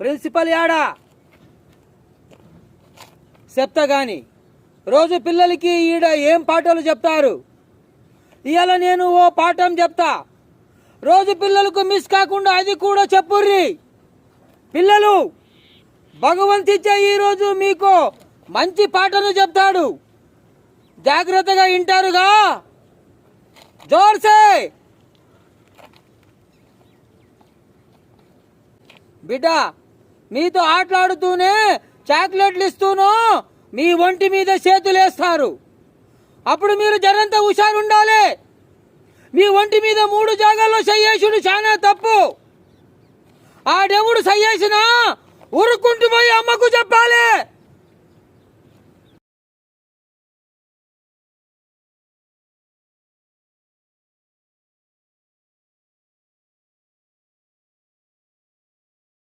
Principal యాడా? చెప్తా కానీ రోజు పిల్లలకి ఈడ ఏం పాఠాలు చెప్తారు? ఇవాళ నేను ఓ పాఠం చెప్తా. రోజు పిల్లలకు మిస్ కాకుండా అది కూడా చెప్పుర్రి. పిల్లలు భగవంతిచ్చే ఈరోజు మీకు మంచి పాటను చెప్తాడు. జాగ్రత్తగా వింటారుగా? జోర్సే బిడ్డ మీతో ఆటలాడుతూనే చాక్లెట్లు ఇస్తూనో మీ ఒంటి మీద చేతులేస్తారు అప్పుడు మీరు జరంత హుషారు ఉండాలి మీ ఒంటి మీద మూడు జాగాల్లో సయ్యేసుడు చాలా తప్పు. ఆ దేవుడు సయ్యేసిన ఉరుక్కుంటూ పోయి అమ్మకు చెప్పాలి.